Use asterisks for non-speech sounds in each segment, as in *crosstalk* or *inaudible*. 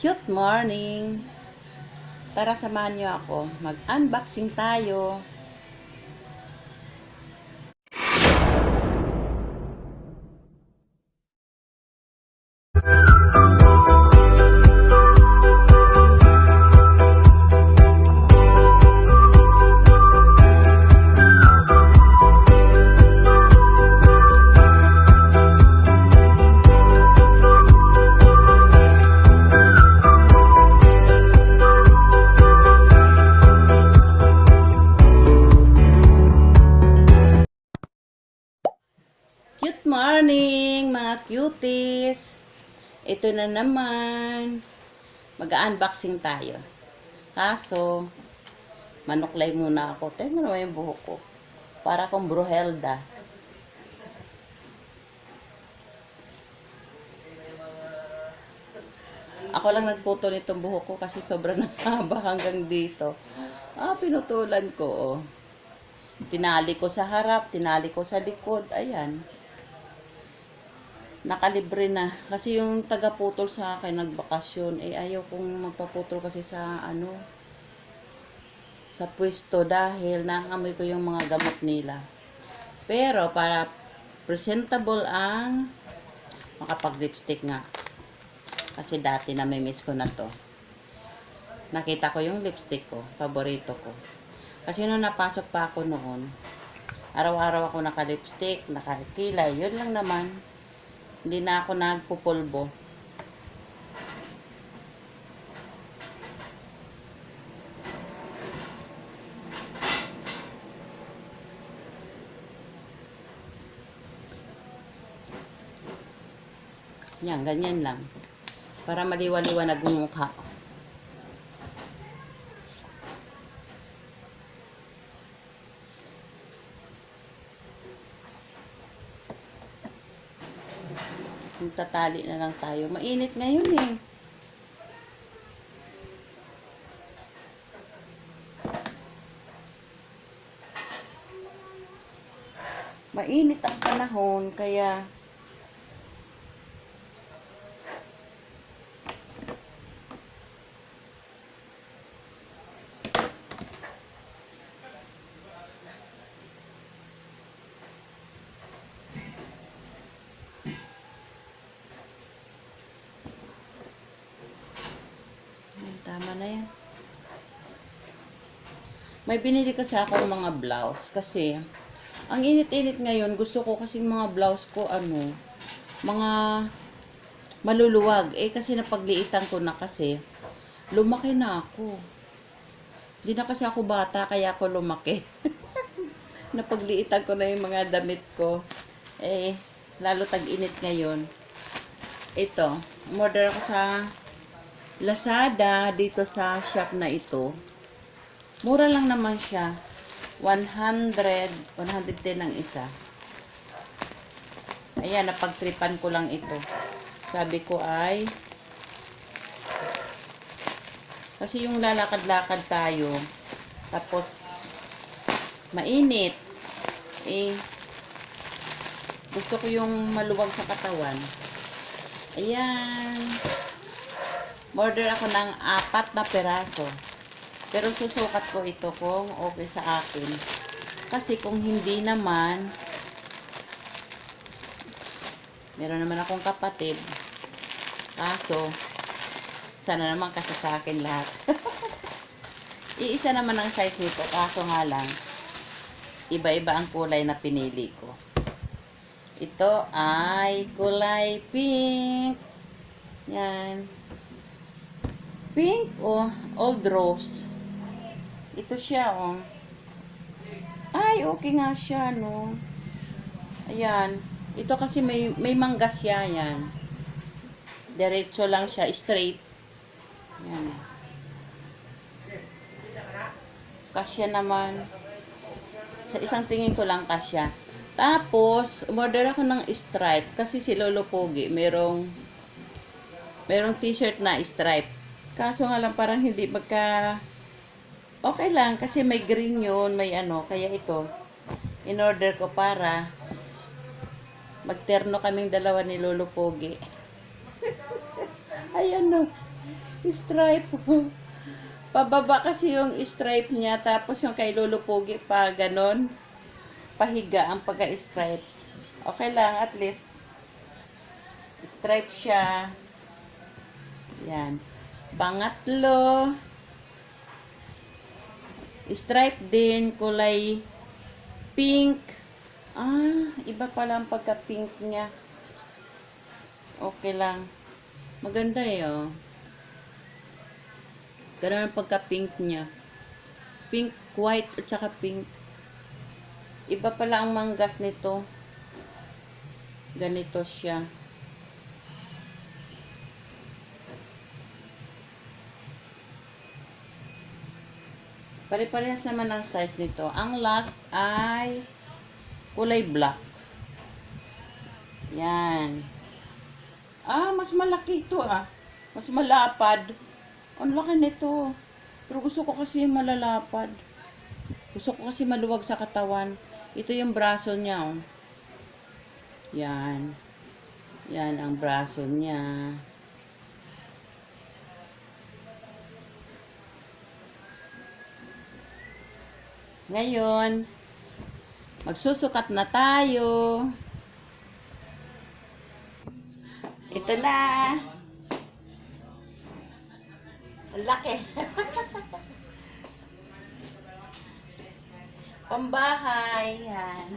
Cute morning! Tara samahan niyo ako. Mag-unboxing tayo. Morning, mga cuties! Ito na naman. Mag-unboxing tayo. Kaso, manuklay muna ako. Tingnan mo yung buhok ko. Para akong bruhelda. Ako lang nagputo nitong buhok ko kasi sobrang *laughs* haba hanggang dito. Ah, pinutulan ko, oh. Tinali ko sa harap, tinali ko sa likod. Ayan. Nakalibre na. Kasi yung taga-putol sa akin, nagbakasyon, eh ayaw kong magpaputol kasi sa ano, sa pwesto dahil naamoy ko yung mga gamot nila. Pero para presentable ang makapag-lipstick nga. Kasi dati na miss ko na to. Nakita ko yung lipstick ko, paborito ko. Kasi nung napasok pa ako noon, araw-araw ako naka-lipstick, nakakilay, yun lang naman. Hindi na ako nagpupulbo. Yan, ganyan lang. Para maliwaliwanag yung mukha. Magtatali na lang tayo. Mainit ngayon eh. Mainit ang panahon, kaya tama na yan. May binili kasi ako ng mga blouse kasi ang init-init ngayon, gusto ko kasi mga blouse ko ano, mga maluluwag. Eh kasi napagliitan ko na kasi lumaki na ako. Hindi na kasi ako bata kaya ako lumaki. *laughs* napagliitan ko na yung mga damit ko. Eh, lalo tag-init ngayon. Ito, order ako sa Lazada dito sa shop na ito. Mura lang naman siya. 100, 110 ang isa. Ayan, napagtripan ko lang ito. Sabi ko ay kasi yung lalakad-lakad tayo tapos mainit eh gusto ko yung maluwag sa katawan. Ayan. Order ako ng apat na peraso. Pero susukat ko ito kung okay sa akin. Kasi kung hindi naman, meron naman akong kapatid. Kaso, sana naman kasi sa akin lahat. *laughs* Iisa naman ang size nito. Kaso nga lang, iba-iba ang kulay na pinili ko. Ito ay kulay pink. Yan. Pink o old rose. Ito siya oh. Ay, okay nga siya no. Ayan. Ito kasi may may mangga siya yan. Diretso lang siya, straight. Yan. Kasya naman. Sa isang tingin ko lang kasya. Tapos, order ako ng stripe kasi si Lolo Pogi merong merong t-shirt na stripe. Kaso nga lang parang hindi magka okay lang kasi may green yun, may ano, kaya ito in order ko para magterno kaming dalawa ni Lolo Pogi. *laughs* Ayan no. stripe. *laughs* Pababa kasi yung stripe niya, tapos yung kay Lolo Pogi pa ganon. Pahiga ang pagka-stripe. Okay lang, at least. Stripe siya. Yan. Pangatlo. Stripe din, kulay pink. Ah, iba pala ang pagka-pink niya. Okay lang. Maganda eh, oh. Ganun ang pagka-pink niya. Pink, white, at saka pink. Iba pala ang manggas nito. Ganito siya. Pare-parehas naman ang size nito. Ang last ay kulay black. Yan. Ah, mas malaki ito ah. Mas malapad. Ang laki nito. Pero gusto ko kasi malalapad. Gusto ko kasi maluwag sa katawan. Ito yung braso niya oh. Yan. Yan ang braso niya. Ngayon, magsusukat na tayo. Ito na. Laki. *laughs* Pambahay. Yan.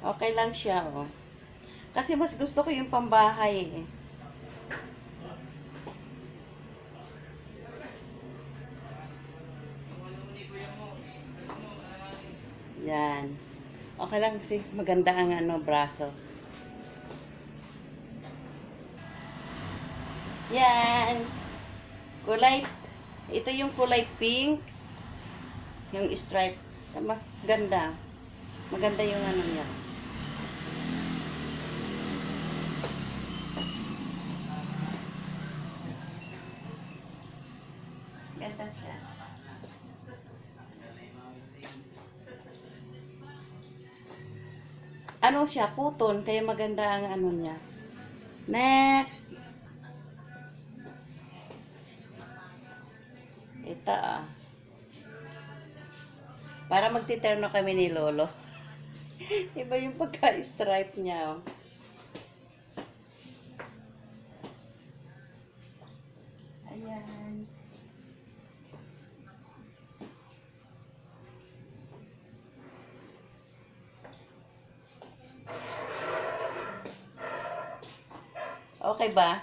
Okay lang siya, oh. Kasi mas gusto ko yung pambahay, eh. Okay lang kasi maganda ang ano, braso. Yan. Kulay, ito yung kulay pink. Yung stripe. Tama, ganda. Maganda yung ano niya. Ano siya, puton, kaya maganda ang ano niya. Next. Ito ah. Para magtiterno kami ni Lolo. *laughs* Iba yung pagka-stripe niya. Oh. Ayan. Okay ba?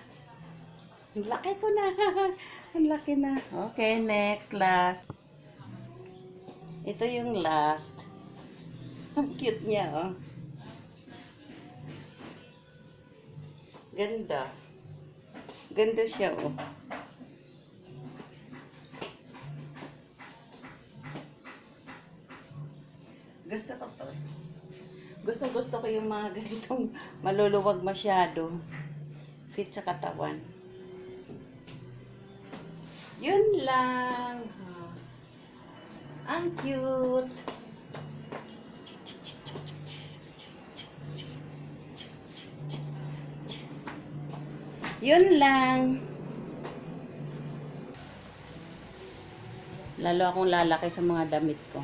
Ang laki ko na. *laughs* Ang laki na. Okay, next, last. Ito yung last. *laughs* Ang cute niya, oh. Ganda. Ganda siya, oh. Gusto ko to. Gusto gusto ko yung mga *laughs* ganitong maluluwag masyado. Fit sa katawan. Yun lang. Ang cute. Yun lang. Lalo akong lalaki sa mga damit ko.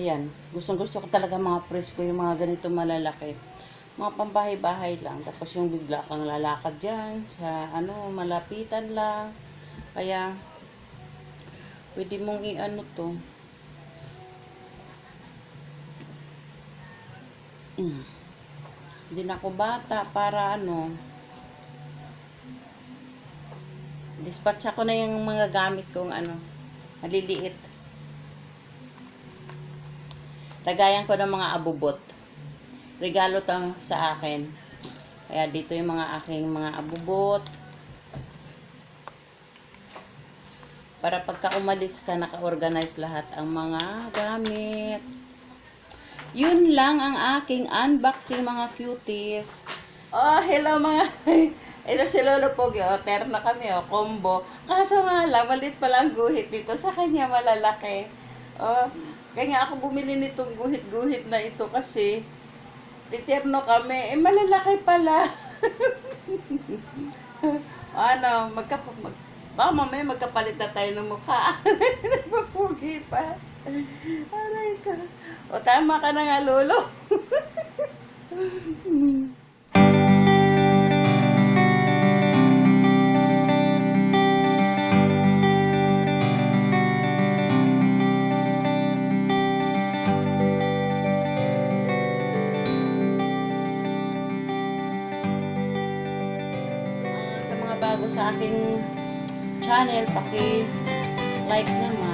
Ayan, gustong gusto ko talaga mga presko yung mga ganito malalaki. Mga pambahay-bahay lang. Tapos yung bigla kang lalakad dyan sa ano, malapitan lang. Kaya, pwede mong i-ano to. Mm. Hindi na ako bata para ano. Dispatch ako na yung mga gamit kong ano, maliliit. Lagayan ko ng mga abubot. Regalo to sa akin. Kaya dito yung mga aking mga abubot. Para pagka umalis ka, naka-organize lahat ang mga gamit. Yun lang ang aking unboxing mga cuties. Oh, hello mga *laughs* Ito si Lolo Pogi, o, terno kami, o, combo. Kaso nga lang, malit pala ang guhit dito. Sa kanya malalaki. O, kaya ako bumili nitong guhit-guhit na ito kasi titerno kami. Eh, malalaki pala. *laughs* ano, magka, mag, baka mamaya magkapalit na tayo ng mukha. *laughs* Nagpapugi pa. Aray ka. O, tama ka na nga, Lolo. *laughs* bago sa aking channel, paki like naman.